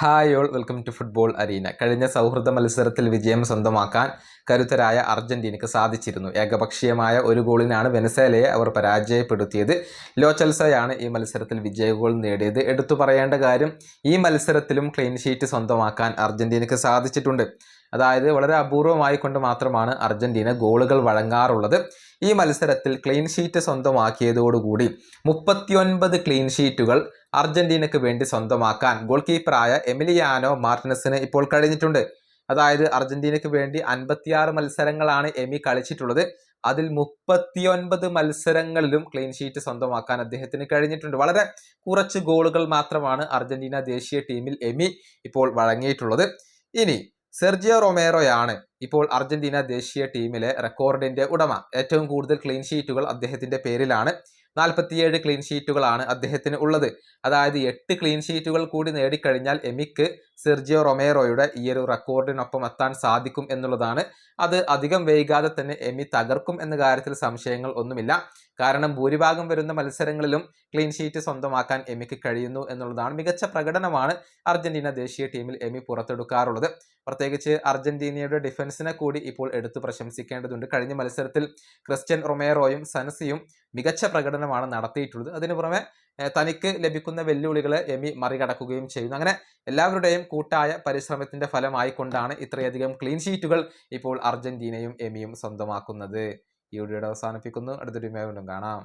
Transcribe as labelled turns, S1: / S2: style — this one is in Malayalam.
S1: Hi all welcome to football arena. കഴിഞ്ഞ സൗഹൃദ മത്സരത്തിൽ വിജയം സ്വന്തമാക്കാൻ കരുത്തരായ അർജന്റീനയ്ക്ക് സാധിച്ചിരുന്നു. ഏകപക്ഷീയമായ ഒരു ഗോളിനാണ് വെനസേലയെ അവർ പരാജയപ്പെടുത്തിയത്. ലോച്ചൽസയാണ് ഈ മത്സരത്തിൽ വിജയ ഗോൾ നേടിയത്. എടുത്തു പറയേണ്ട കാര്യം ഈ മത്സരത്തിലും ക്ലീൻ ഷീറ്റ് സ്വന്തമാക്കാൻ അർജന്റീനയ്ക്ക് സാധിച്ചിട്ടുണ്ട്. അതായത് വളരെ അപൂർവമായി കൊണ്ട് മാത്രമാണ് അർജന്റീന ഗോളുകൾ വഴങ്ങാറുള്ളത്. ഈ മത്സരത്തിൽ ക്ലീൻ ഷീറ്റ് സ്വന്തമാക്കിയതോടുകൂടി മുപ്പത്തിയൊൻപത് ക്ലീൻ ഷീറ്റുകൾ അർജന്റീനയ്ക്ക് വേണ്ടി സ്വന്തമാക്കാൻ ഗോൾ കീപ്പറായ എമിലിയാനോ മാർട്ടിനസിന് ഇപ്പോൾ കഴിഞ്ഞിട്ടുണ്ട്. അതായത് അർജന്റീനയ്ക്ക് വേണ്ടി അൻപത്തിയാറ് മത്സരങ്ങളാണ് എമി കളിച്ചിട്ടുള്ളത്. അതിൽ മുപ്പത്തിയൊൻപത് മത്സരങ്ങളിലും ക്ലീൻ ഷീറ്റ് സ്വന്തമാക്കാൻ അദ്ദേഹത്തിന് കഴിഞ്ഞിട്ടുണ്ട്. വളരെ കുറച്ച് ഗോളുകൾ മാത്രമാണ് അർജന്റീന ദേശീയ ടീമിൽ എമി ഇപ്പോൾ വഴങ്ങിയിട്ടുള്ളത്. ഇനി സെർജിയോ റൊമേറോയാണ് ഇപ്പോൾ അർജന്റീന ദേശീയ ടീമിലെ റെക്കോർഡിന്റെ ഉടമ. ഏറ്റവും കൂടുതൽ ക്ലീൻ ഷീറ്റുകൾ അദ്ദേഹത്തിന്റെ പേരിലാണ്. നാൽപ്പത്തിയേഴ് ക്ലീൻ ഷീറ്റുകളാണ് അദ്ദേഹത്തിന് ഉള്ളത്. അതായത് എട്ട് ക്ലീൻ ഷീറ്റുകൾ കൂടി നേടിക്കഴിഞ്ഞാൽ എമിക്ക് സെർജിയോ റൊമേറോയുടെ ഈ ഒരു റെക്കോർഡിനൊപ്പം എത്താൻ സാധിക്കും എന്നുള്ളതാണ്. അത് അധികം വൈകാതെ തന്നെ എമി തകർക്കും എന്ന കാര്യത്തിൽ സംശയങ്ങൾ ഒന്നുമില്ല. കാരണം ഭൂരിഭാഗം വരുന്ന മത്സരങ്ങളിലും ക്ലീൻ ഷീറ്റ് സ്വന്തമാക്കാൻ എമിക്ക് കഴിയുന്നു എന്നുള്ളതാണ് മികച്ച പ്രകടനമാണ് അർജന്റീന ദേശീയ ടീമിൽ എമി പുറത്തെടുക്കാറുള്ളത്. പ്രത്യേകിച്ച് അർജന്റീനയുടെ ഡിഫൻസിനെ കൂടി ഇപ്പോൾ എടുത്തു പ്രശംസിക്കേണ്ടതുണ്ട്. കഴിഞ്ഞ മത്സരത്തിൽ ക്രിസ്ത്യൻ റൊമേറോയും സനസിയും മികച്ച പ്രകടനമാണ് നടത്തിയിട്ടുള്ളത്. അതിനു പുറമെ തനിക്ക് ലഭിക്കുന്ന വെല്ലുവിളികളെ എമി മറികടക്കുകയും ചെയ്യുന്നു. അങ്ങനെ എല്ലാവരുടെയും കൂട്ടായ പരിശ്രമത്തിന്റെ ഫലമായിക്കൊണ്ടാണ് ഇത്രയധികം ക്ലീൻ ഷീറ്റുകൾ ഇപ്പോൾ അർജന്റീനയും എമിയും സ്വന്തമാക്കുന്നത്. ഈ വീഡിയോയുടെ അവസാനിപ്പിക്കുന്നു. അടുത്തൊരു വീണ്ടും കാണാം.